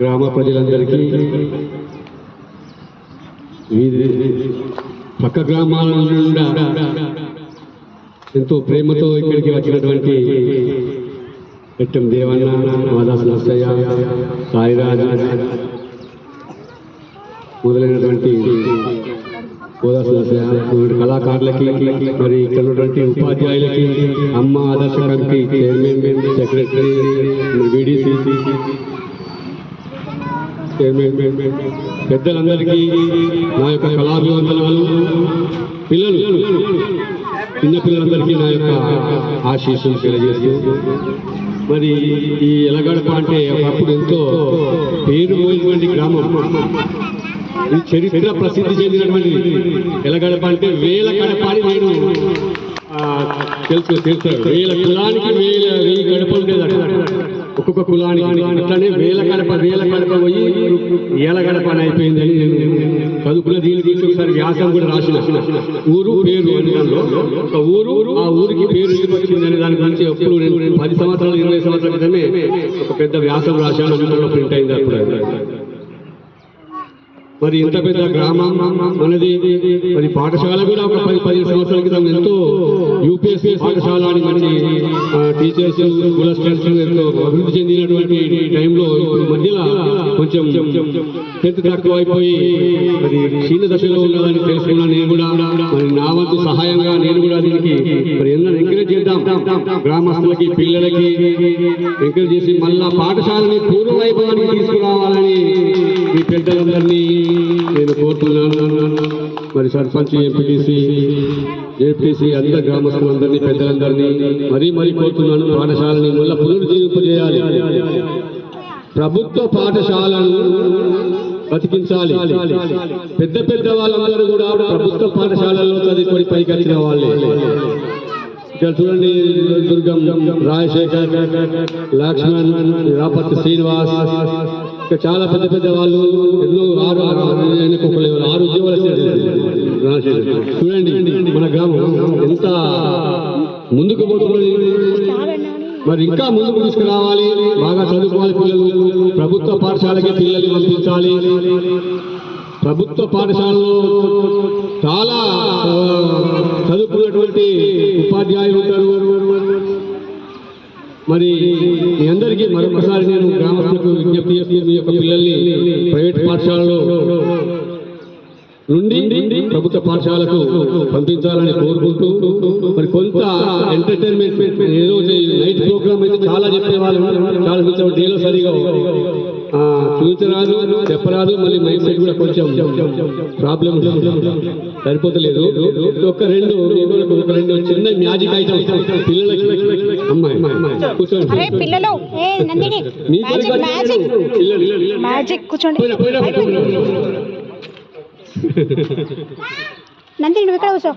గ్రామ ప్రజలందరికీ పక్క గ్రామాల నుండి ఎంతో ప్రేమతో ఇక్కడికి వచ్చినటువంటి పెట్టం దేవన్న మాదాసు నర్సయ్య సాయిరాజు మొదలైనటువంటి గోదాసు నర్సయ్య కళాకారులకి మరి ఇక్కడ ఉన్నటువంటి ఉపాధ్యాయులకి అమ్మ ఆదర్శ కమిటీ చైర్మన్ సెక్రటరీ విడిసి పెద్దలందరికీ నా యొక్క కళాభివందనాలు పిల్లలు చిన్న పిల్లలందరికీ నా యొక్క ఆశీస్సులు తెలియజేస్తూ మరి ఈ ఎలగడప అంటే ఒకప్పుడు ఎంతో పేరు పోయినటువంటి గ్రామం. ఇది చరిత్ర ప్రసిద్ధి చెందినటువంటి ఎలగడప అంటే వేల గడప అని నేను తెలుసు తెలుసు. వేల కులానికి వేల వెయ్యి గడప ఒక్కొక్క కులానికి అట్లనే వేల గడప వేల గడప పోయి ఏల గడప అని అయిపోయిందని నేను చదువుకున్న దీని గురించి ఒకసారి వ్యాసం కూడా రాసిన. ఊరు పేరు అని దానిలో ఒక ఊరు ఆ ఊరికి పేరు వచ్చిందని దాని గురించి ఎప్పుడు నేను పది సంవత్సరాలు ఇరవై సంవత్సరాల క్రితమే ఒక పెద్ద వ్యాసం రాశాను. అందులో ప్రింట్ అయింది అప్పుడు. మరి ఇంత పెద్ద గ్రామం మనది మరి పాఠశాల కూడా ఒక పది పదిహేను సంవత్సరాల క్రితం ఎంతో యూపీఎస్సీ పాఠశాల అని మంచి టీచర్స్ స్కూల్ ఎంతో అభివృద్ధి చెందినటువంటి టైంలో మధ్యలో కొంచెం టెన్త్ తక్కువ అయిపోయి మరి క్షీణ దశలో ఉన్నదని తెలుసుకున్నా నేను కూడా. మరి నా వంతు సహాయంగా నేను కూడా దీనికి మరి ఎన్నో ఎంకరేజ్ చేద్దాం. గ్రామస్తులకి పిల్లలకి ఎంకరేజ్ చేసి మళ్ళా పాఠశాలని పూర్వ వైభవానికి తీసుకురావాలని మీ పెద్దలందరినీ నేను కోరుతున్నాను మరి సర్పంచ్ ఎంపీటీసీ ఏపీసీ అందరు గ్రామస్తులందరినీ పెద్దలందరినీ మరీ మరీ కోరుతున్నాను. పాఠశాలని మళ్ళీ పునరుజ్జీవింపజేయాలి ప్రభుత్వ పాఠశాలను బతికించాలి. పెద్ద పెద్ద వాళ్ళందరూ కూడా ప్రభుత్వ పాఠశాలలో చదువుకొని పైకి వచ్చిన వాళ్ళే. ఇక్కడ చూడండి దుర్గం రాజశేఖర్ లక్ష్మణ్ రాపతి శ్రీనివాస్ ఇంకా చాలా పెద్ద పెద్ద వాళ్ళు ఎన్నో ఆరు ఆరు ఎన్నుకోకలు ఆరు ఉద్యోగాలు చూడండి మన గ్రామం ఎంత ముందుకు పోతున్నది మరి ఇంకా ముందుకు తీసుకురావాలి బాగా చదువుకోవాలి పిల్లలు ప్రభుత్వ పాఠశాలకి పిల్లలు పంపించాలి. ప్రభుత్వ పాఠశాలలో చాలా చదువుకున్నటువంటి ఉపాధ్యాయులు ఉంటారు. మరి మీ అందరికీ మరొకసారి నేను గ్రామస్తులకు విజ్ఞప్తి చేస్తూ మీ యొక్క పిల్లల్ని ప్రైవేట్ పాఠశాలలో నుండి ప్రభుత్వ పాఠశాలకు పంపించాలని కోరుకుంటూ మరి కొంత ఎంటర్టైన్మెంట్ ఏదో నైట్ ప్రోగ్రామ్ అయితే చాలా చెప్పేవాళ్ళు చాలా చూసాం డేలో సరిగా ఆ, చూపించరాదు చెప్పరాదు మళ్ళీ మైండ్ సెట్ కూడా కొంచెం ప్రాబ్లం సరిపోతలేదు. ఒక రెండు ఒక రెండు చిన్న మ్యాజిక్ ఐటమ్స్ పిల్లలకి అరే పిల్లలు. ఏ నందిని. మ్యాజిక్ మ్యాజిక్ మ్యాజిక్ కూర్చోండి. నందిని నువ్వు ఇక్కడ కూర్చో?